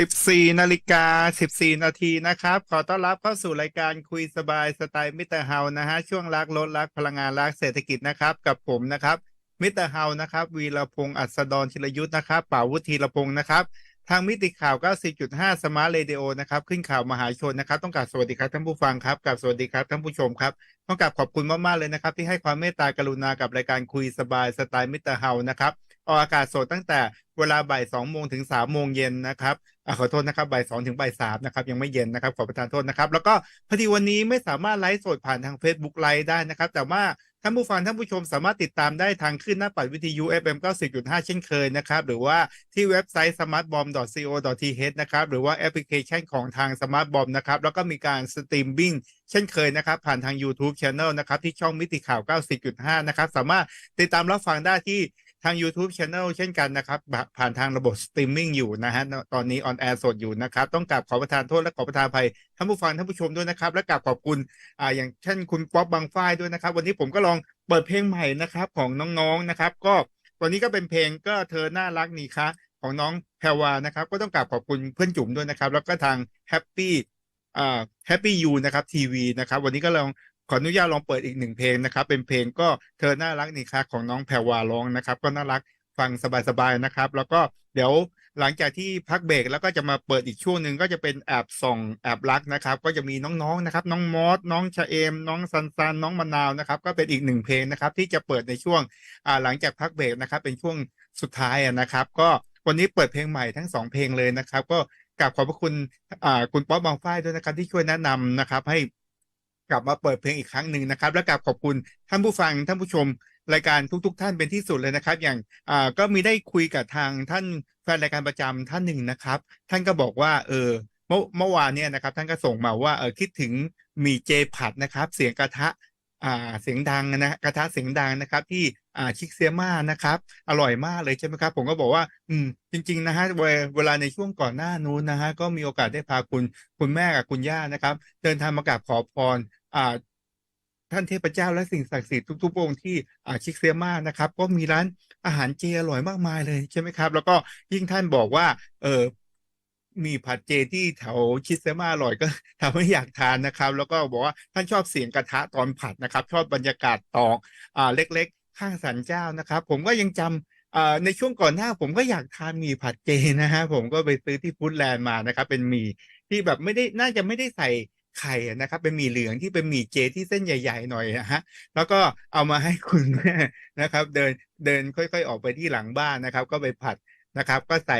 14นาฬิกา14 นาทีนะครับ ขอต้อนรับเข้าสู่รายการคุยสบายสไตล์มิสเตอร์เฮานะฮะ ช่วงรักลดรักพลังงานรักเศรษฐกิจนะครับ กับผมนะครับมิสเตอร์เฮานะครับ วีรพงษ์อัศดรชิรยุทธ์นะครับป่าวุฒิรพงษ์นะครับ ทางมิติข่าว 90.5 สมาร์ทเรดิโอนะครับ ขึ้นข่าวมหาชนนะครับ ต้องกราบสวัสดีครับท่านผู้ฟังครับกับสวัสดีครับท่านผู้ชมครับ ต้องกราบขอบคุณมากๆเลยนะครับ ที่ให้ความเมตตากรุณากับรายการคุยสบายสไตล์มิสเตอร์เฮานะครับ ออกอากาศสดตั้งแต่เวลาบ่ายสองโมงถึงสามโมงเย็นนะครับอขอโทษนะครับบ่ายสองถึงบ่ายสามนะครับยังไม่เย็นนะครับขอประทานโทษนะครับ แล้วก็พอดีวันนี้ไม่สามารถไลฟ์สดผ่านทาง Facebook ไลฟ์ได้นะครับ แต่ว่าท่านผู้ฟังท่านผู้ชมสามารถติดตามได้ทางขึ้นหน้าปัดวิทยุ FM 90.5 เช่นเคยนะครับ หรือว่าที่เว็บไซต์ smartbomb.co.th นะครับ หรือว่าแอปพลิเคชันของทาง smartbomb นะครับ แล้วก็มีการสตรีมบิ้งเช่นเคยนะครับ ผ่านทาง YouTube Channel นะครับ ที่ช่องมิติข่าว 90.5 นะครับ สามารถติดตามรับฟังได้ที่ ทาง YouTube Channel เช่นกันนะครับ ผ่านทางระบบสตรีมมิ่งอยู่นะฮะ ตอนนี้ออนแอร์สดอยู่นะครับ ต้องกราบขอประทานโทษและขอประทานภัยท่านผู้ฟังท่านผู้ชมด้วยนะครับ และกราบขอบคุณอ่าอย่างเช่นคุณป๊อปบางฝ้ายด้วยนะครับ วันนี้ผมก็ลองเปิดเพลงใหม่นะครับของน้องๆนะครับ ก็วันนี้ก็เป็นเพลงก็เธอน่ารักนี่คะของน้องแพรวานะครับ ก็ต้องกราบขอบคุณเพื่อนจุ๋มด้วยนะครับ แล้วก็ทางแฮปปี้อ่าแฮปปี้ยูนะครับทีวีนะครับ วันนี้ก็ลอง ขออนุญาตลองเปิดอีกหนึ่งเพลงนะครับ เป็นเพลงก็เธอน่ารักนี่ค่ะของน้องแพรวาร้องนะครับ ก็น่ารักฟังสบายๆนะครับ แล้วก็เดี๋ยวหลังจากที่พักเบรกแล้วก็จะมาเปิดอีกช่วงหนึ่งก็จะเป็นแอบส่องแอบรักนะครับ ก็จะมีน้องๆนะครับ น้องมอสน้องชะเอม น้องซันซันน้องมะนาวนะครับ ก็เป็นอีกหนึ่งเพลงนะครับ ที่จะเปิดในช่วงอ่าหลังจากพักเบรกนะครับ เป็นช่วงสุดท้ายอะนะครับ ก็วันนี้เปิดเพลงใหม่ทั้งสองเพลงเลยนะครับ ก็กราบขอบพระคุณอ่าคุณป๊อปบางฝ้ายด้วยนะครับที่ช่วยแนะนำนะครับ ให้ กลับมาเปิดเพลงอีกครั้งหนึ่งนะครับ และกลับขอบคุณท่านผู้ฟังท่านผู้ชมรายการทุก ๆ ท่านเป็นที่สุดเลยนะครับ อย่างอ่าก็มีได้คุยกับทางท่านแฟนรายการประจำท่านหนึ่งนะครับ ท่านก็บอกว่าเออเมื่อเมื่อวานเนี่ยนะครับ ท่านก็ส่งมาว่าเออคิดถึงมีเจผัดนะครับ เสียงกระทะอ่าเสียงดังนะกระทะเสียงดังนะครับ ที่ อ่าชิคเซียมานะครับ อร่อยมากเลยใช่ไหมครับ ผมก็บอกว่า อืม จริง ๆ นะฮะเวลาในช่วงก่อนหน้านู้นนะฮะก็มีโอกาสได้พาคุณคุณแม่กับคุณย่านะครับ เดินทางมากราบขอพรอ่าท่านเทพเจ้าและสิ่งศักดิ์สิทธิ์ทุกๆองค์ที่อ่าชิคเซียมานะครับ ก็มีร้านอาหารเจอร่อยมากมายเลยใช่ไหมครับ แล้วก็ยิ่งท่านบอกว่า เออมีผัดเจที่แถวชิคเซียมาอร่อยก็ทำให้อยากทานนะครับ แล้วก็บอกว่าท่านชอบเสียงกระทะตอนผัดนะครับ ชอบบรรยากาศตอกอ่าเล็ก ข้างสันเจ้านะครับ ผมก็ยังจำในช่วงก่อนหน้า ผมก็อยากทานหมี่ผัดเจนะฮะผมก็ไปซื้อที่ฟู้ดแลนด์มานะครับ เป็นหมี่ที่แบบไม่ได้น่าจะไม่ได้ใส่ไข่นะครับ เป็นหมี่เหลืองที่เป็นหมี่เจที่เส้นใหญ่ ๆ หน่อยนะฮะแล้วก็เอามาให้คุณแม่นะครับ เดินเดินค่อย ๆ ออกไปที่หลังบ้านนะครับ ก็ไปผัดนะครับ ก็ใส่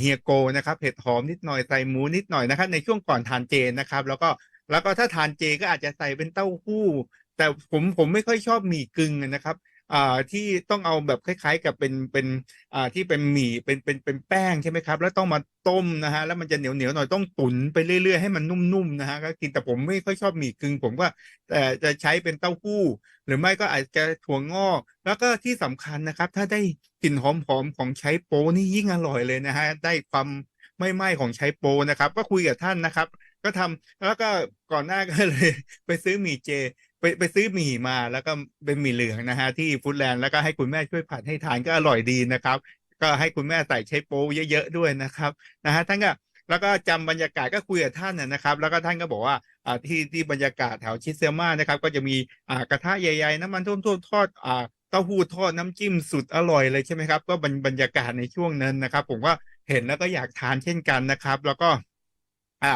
เฮียโกนะครับเห็ดหอมนิดหน่อยใส่หมูนิดหน่อยนะครับ ในช่วงก่อนทานเจนะครับ แล้วก็แล้วก็ถ้าทานเจก็อาจจะใส่เป็นเต้าหู้ แต่ผมผมไม่ค่อยชอบหมี่กึ่งนะครับ อ่าที่ต้องเอาแบบคล้าย ๆ กับเป็นเป็นอ่าที่เป็นหมี่เป็นเป็นเป็นแป้งใช่ไหมครับ แล้วต้องมาต้มนะฮะแล้วมันจะเหนียวเหนียวหน่อยต้องตุ๋นไปเรื่อยๆให้มันนุ่มๆนะฮะก็กินแต่ผมไม่ค่อยชอบหมี่กึ่งผมก็แต่จะใช้เป็นเต้าหู้ หรือไม่ก็อาจจะถั่วงอกแล้วก็ที่สำคัญนะครับ ถ้าได้กลิ่นหอมๆของใช้โปนี่ยิ่งอร่อยเลยนะฮะได้ความไม่ไหม้ของใช้โปนะครับ ก็คุยกับท่านนะครับ ก็ทำแล้วก็ก่อนหน้าก็เลย ไปซื้อหมี่เจ ไปไปซื้อหมี่มาแล้วก็เป็นหมี่เหลืองนะฮะที่ฟู้ดแลนด์แล้วก็ให้คุณแม่ช่วยผัดให้ทานก็อร่อยดีนะครับ ก็ให้คุณแม่ใส่ใช้โป๊เยอะๆด้วยนะครับนะฮะท่านก็แล้วก็จำบรรยากาศก็คุยกับท่านนะนะครับ แล้วก็ท่านก็บอกว่าอ่าที่ที่บรรยากาศแถวชิเซม่านะครับ ก็จะมีอ่ากระทะใหญ่ๆ น้ำมันท่วมๆทอดอ่าเต้าหู้ทอดน้ำจิ้มสุดอร่อยเลยใช่ไหมครับ ก็บรรบรรยากาศในช่วงนั้นนะครับ ผมก็เห็นแล้วก็อยากทานเช่นกันนะครับ แล้วก็อ่า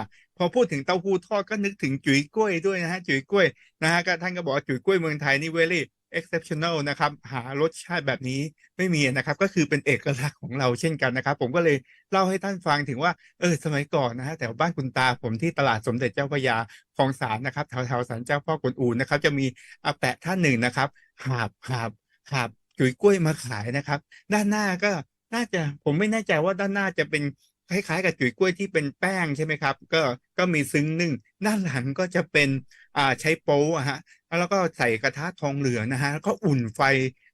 พอพูดถึงเต้าหู้ทอดก็นึกถึงจุ๋ยกล้วยด้วยนะฮะจุ๋ยกล้วยนะฮะก็ท่านก็บอกจุ๋ยกล้วยเมืองไทยนี่ very exceptional นะครับหารสชาติแบบนี้ไม่มีนะครับ ก็คือเป็นเอกลักษณ์ของเราเช่นกันนะครับ ผมก็เลยเล่าให้ท่านฟังถึงว่าเออสมัยก่อนนะฮะแถวบ้านคุณตาผมที่ตลาดสมเด็จเจ้าพระยาคลองสารนะครับแถวแถวศาลเจ้าพ่อกวนอูนะครับ จะมีอาแปะท่านหนึ่งนะครับหาบหาบหาบจุ๋ยกล้วยมาขายนะครับ ด้านหน้าก็น่าจะผมไม่แน่ใจว่าด้านหน้าจะเป็น คล้ายๆ กับจุ๋ยกล้วยที่เป็นแป้งใช่ไหมครับ ก็ก็มีซึ้งนึ่งด้านหลังก็จะเป็นอ่าใช้โป๊ะฮะแล้วก็ใส่กระทะทองเหลืองนะฮะแล้วก็อุ่นไฟ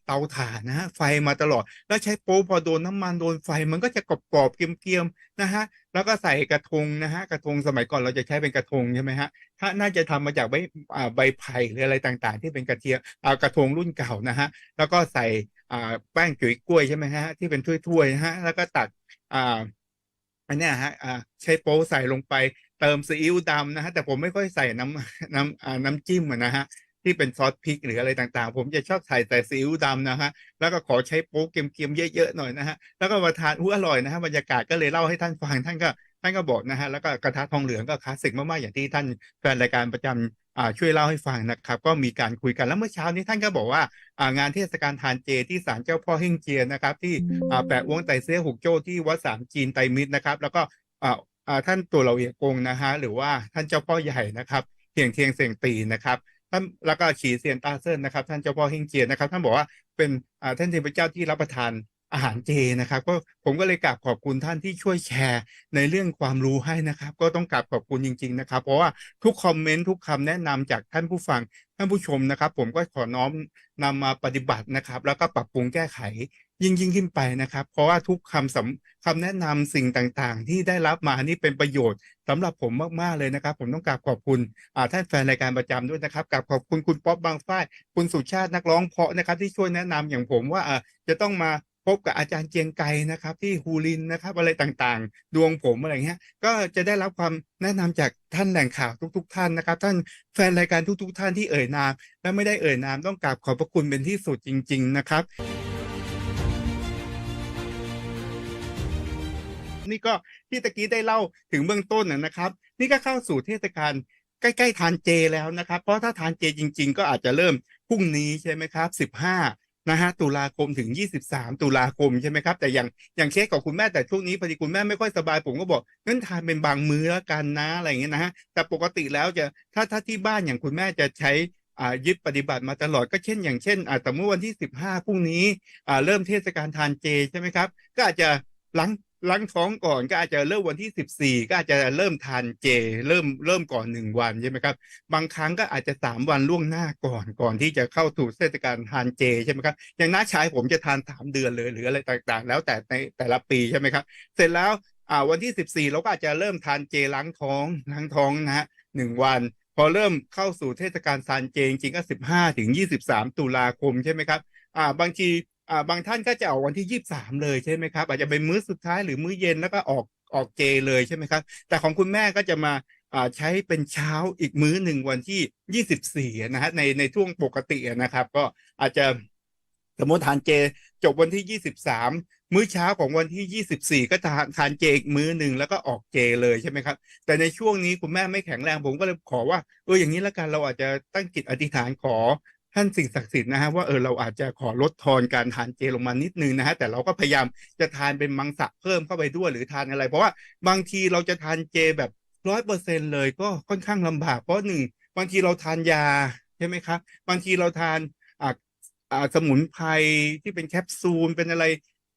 เตาถ่านนะฮะไฟมาตลอด แล้วใช้โป๊พอโดนน้ำมันโดนไฟมันก็จะกรอบๆเกรียมๆนะฮะแล้วก็ใส่กระทงนะฮะกระทงสมัยก่อนเราจะใช้เป็นกระทงใช่ไหมฮะถ้าน่าจะทำมาจากใบอ่าใบไผ่หรืออะไรต่างๆ ที่เป็นกระเทียมกระทงรุ่นเก่านะฮะแล้วก็ใส่อ่าแป้งจุ๋ยกล้วยใช่ไหมฮะที่เป็นถ้วยๆนะฮะแล้วก็ตัดอ่า อันเนี้ยฮะอ่าใช้โป๊ใส่ลงไป เติมซีอิ๊วดำนะฮะแต่ผมไม่ค่อยใส่น้ำน้ำอ่าน้ำจิ้มอะนะฮะที่เป็นซอสพริกหรืออะไรต่างๆ ผมจะชอบใส่แต่ซีอิ๊วดำนะฮะแล้วก็ขอใช้โป๊เกรียมๆเยอะๆหน่อยนะฮะแล้วก็มาทานอู้อร่อยนะฮะบรรยากาศก็เลยเล่าให้ท่านฟังท่านก็ท่านก็บอกนะฮะแล้วก็กระทะทองเหลืองก็คลาสสิกมากๆอย่างที่ท่านแฟนรายการประจำอ่า ช่วยเล่าให้ฟังนะครับ ก็มีการคุยกันแล้วเมื่อเช้านี้ท่านก็บอกว่าอ่างานเทศกาลทานเจที่ศาลเจ้าพ่อเฮ่งเจียนะครับ ที่อ่าแปะอ้วงไตเซี่ยหุกโจ้ที่วัดสามจีนไตรมิตรนะครับ แล้วก็อ่าอ่าท่านตัวเราเอียกงนะฮะหรือว่าท่านเจ้าพ่อใหญ่นะครับเทียงเทียงเสียงตีนะครับท่านแล้วก็ฉีเซียนตาเซินนะครับ ท่านเจ้าพ่อเฮ่งเจียนะครับ ท่านบอกว่าเป็นอ่าท่านเทพเจ้าที่รับประทาน อาหารเจนะครับ ก็ผมก็เลยกราบขอบคุณท่านที่ช่วยแชร์ในเรื่องความรู้ให้นะครับ ก็ต้องกราบขอบคุณจริง ๆ นะครับ เพราะว่าทุกคอมเมนต์ทุกคำแนะนำจากท่านผู้ฟังท่านผู้ชมนะครับ ผมก็ขอน้อมนำมาปฏิบัตินะครับ แล้วก็ปรับปรุงแก้ไขยิ่งยิ่งขึ้นไปนะครับ เพราะว่าทุกคำสำคำแนะนำสิ่งต่างๆ ที่ได้รับมานี่เป็นประโยชน์สำหรับผมมากๆเลยนะครับ ผมต้องกราบขอบคุณท่านแฟนรายการประจำด้วยนะครับกราบขอบคุณคุณป๊อปบางฝ้ายคุณสุชาตินักร้องเพาะนะครับ ที่ช่วยแนะนำอย่างผมว่าจะต้องมา พบกับอาจารย์เจียงไกนะครับ ที่ฮูลินนะครับ อะไรต่างๆ ดวงผมอะไรเงี้ยก็จะได้รับความแนะนำจากท่านแหล่งข่าวทุก ๆ ท่านนะครับ ท่านแฟนรายการทุก ๆ ท่านที่เอ่ยนาม และไม่ได้เอ่ยนามต้องกราบขอบพระคุณเป็นที่สุดจริง ๆ นะครับ นี่ก็ที่ตะกี้ได้เล่าถึงเบื้องต้นนะนะครับ นี่ก็เข้าสู่เทศกาลใกล้ ๆ ทานเจแล้วนะครับ เพราะถ้าทานเจจริง ๆ ก็อาจจะเริ่มพรุ่งนี้ใช่ไหมครับ 15 นะฮะตุลาคมถึง 23 ตุลาคมใช่ไหมครับ แต่อย่างอย่างเคสของคุณแม่แต่ช่วงนี้พอดีคุณแม่ไม่ค่อยสบายผมก็บอกงั้นทานเป็นบางมื้อแล้วกันนะอะไรอย่างเงี้ยนะฮะแต่ปกติแล้วจะถ้าถ้าที่บ้านอย่างคุณแม่จะใช้อ่ายึดปฏิบัติมาตลอดก็เช่น อย่างเช่นอ่าแต่เมื่อวันที่ 15พรุ่งนี้อ่าเริ่มเทศกาลทานเจใช่ไหมครับ ก็อาจจะหลัง ล้างท้องก่อนก็อาจจะเริ่มวันที่14ก็อาจจะเริ่มทานเจ เริ่มเริ่มก่อนหนึ่งวันใช่ไหมครับ บางครั้งก็อาจจะสามวันล่วงหน้าก่อนก่อนที่จะเข้าสู่เทศกาลทานเจใช่ไหมครับอย่างน้าชายผมจะทานสามเดือนเลยหรืออะไรต่างๆ แล้วแต่ในแต่ละปีใช่ไหมครับ เสร็จแล้วอ่าวันที่14เราก็อาจจะเริ่มทานเจล้างท้องล้างท้องนะฮะหนึ่งวัน พอเริ่มเข้าสู่เทศกาลทานเจจริงๆก็15ถึง23ตุลาคมใช่ไหมครับอ่าบางที อ่าบางท่านก็จะออกวันที่23เลยใช่ไหมครับ อาจจะเป็นมื้อสุดท้ายหรือมื้อเย็นแล้วก็ออกออกเจเลยใช่ไหมครับ แต่ของคุณแม่ก็จะมาใช้เป็นเช้าอีกมื้อหนึ่งวันที่24นะฮะในในช่วงปกตินะครับ ก็อาจจะสมมติทานเจจบวันที่23มื้อเช้าของวันที่24ก็ทานทานเจอีกมื้อหนึ่งแล้วก็ออกเจเลยใช่ไหมครับ แต่ในช่วงนี้คุณแม่ไม่แข็งแรงผมก็เลยขอว่าเอออย่างนี้ละกันเราอาจจะตั้งจิตอธิษฐานขอ ท่านสิ่งศักดิ์สิทธิ์นะฮะว่าเออเราอาจจะขอลดทอนการทานเจลงมานิดนึงนะฮะแต่เราก็พยายามจะทานเป็นมังสะเพิ่มเข้าไปด้วยหรือทานอะไร เพราะว่าบางทีเราจะทานเจแบบร้อยเปอร์เซ็นเลยก็ค่อนข้างลำบากเพราะหนึ่งบางทีเราทานยาใช่ไหมครับบางทีเราทานอ่าอ่าสมุนไพรที่เป็นแคปซูลเป็นอะไร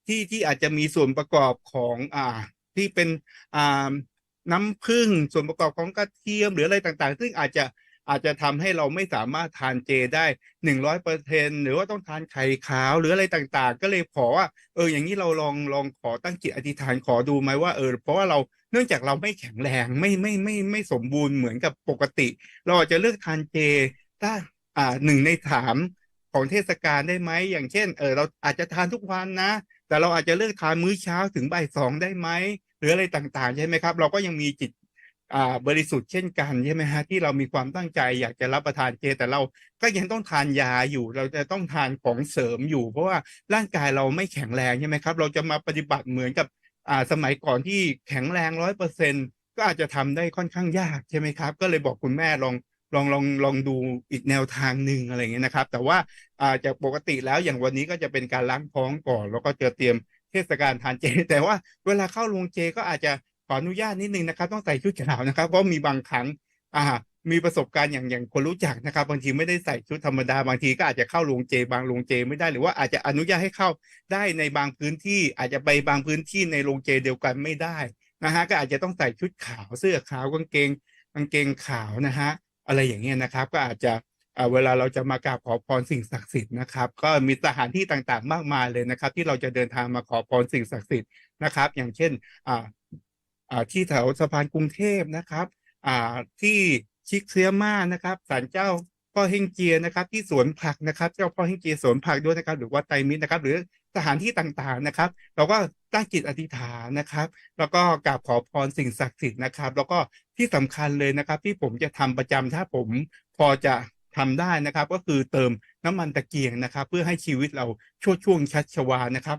ที่ที่อาจจะมีส่วนประกอบของอ่าที่เป็นอ่าน้ำผึ้งส่วนประกอบของกระเทียมหรืออะไรต่างๆ ซึ่งอาจจะ อาจจะทำให้เราไม่สามารถทานเจได้หนึ่งร้อยเปอร์เซ็นหรือว่าต้องทานไข่ขาวหรืออะไรต่างๆ ก็เลยขอว่า เออ อย่างนี้เราลองลองขอตั้งจิตอธิษฐานขอดูไหมว่าเออเพราะว่าเราเนื่องจากเราไม่แข็งแรงไม่ไม่ไม่ไม่สมบูรณ์เหมือนกับปกติ เราอาจจะเลือกทานเจได้อ่าหนึ่งในสามของเทศกาลได้ไหมอย่างเช่น เออเราอาจจะทานทุกวันนะ แต่เราอาจจะเลือกทานมื้อเช้าถึงบ่ายสองได้ไหมหรืออะไรต่างๆ ใช่ไหมครับ เราก็ยังมีจิต อ่าบริสุทธิ์เช่นกันใช่ไหมฮะที่เรามีความตั้งใจอยากจะรับประทานเจ แต่เราก็ยังต้องทานยาอยู่ เราจะต้องทานของเสริมอยู่ เพราะว่าร่างกายเราไม่แข็งแรงใช่ไหมครับ เราจะมาปฏิบัติเหมือนกับอ่าสมัยก่อนที่แข็งแรงร้อยเปอร์เซ็นก็อาจจะทำได้ค่อนข้างยากใช่ไหมครับ ก็เลยบอกคุณแม่ลองลองลองลองดูอีกแนวทางหนึ่งอะไรเงี้ยนะครับ แต่ว่าอ่าจากปกติแล้วอย่างวันนี้ก็จะเป็นการล้างท้องก่อน แล้วก็จะเตรียมเทศกาลทานเจ แต่ว่าเวลาเข้าโรงเจก็อาจจะ ขออนุญาตนิดนึงนะครับ ต้องใส่ชุดขาวนะครับ เพราะมีบางครั้ง อ่า มีประสบการณ์อย่างอย่างคนรู้จักนะครับ บางทีไม่ได้ใส่ชุดธรรมดาบางทีก็อาจจะเข้าโรงเจ บางโรงเจไม่ได้หรือว่าอาจจะอนุญาตให้เข้าได้ในบางพื้นที่ อาจจะไปบางพื้นที่ในโรงเจเดียวกันไม่ได้นะฮะก็อาจจะต้องใส่ชุดขาวเสื้อขาวกางเกงกางเกงขาวนะฮะอะไรอย่างเงี้ยนะครับ ก็อาจจะเวลาเราจะมากราบขอพรสิ่งศักดิ์สิทธิ์นะครับ ก็มีสถานที่ต่างๆ มากมายเลยนะครับ ที่เราจะเดินทางมาขอพรสิ่งศักดิ์สิทธิ์นะครับ อย่างเช่น ที่แถวสะพานกรุงเทพนะครับที่ชิคเซียมานะครับศาลเจ้าพ่อเฮงเจียนะครับ ที่สวนผักนะครับ เจ้าพ่อเฮงเจียสวนผักด้วยนะครับ หรือว่าไตมิตรนะครับ หรือสถานที่ต่างๆนะครับ เราก็ตั้งจิตอธิษฐานนะครับ แล้วก็กราบขอพรสิ่งศักดิ์สิทธิ์นะครับ แล้วก็ที่สำคัญเลยนะครับ ที่ผมจะทำประจำถ้าผมพอจะทำได้นะครับ ก็คือเติมน้ำมันตะเกียงนะครับ เพื่อให้ชีวิตเราช่วช่วงชัชวานะครับ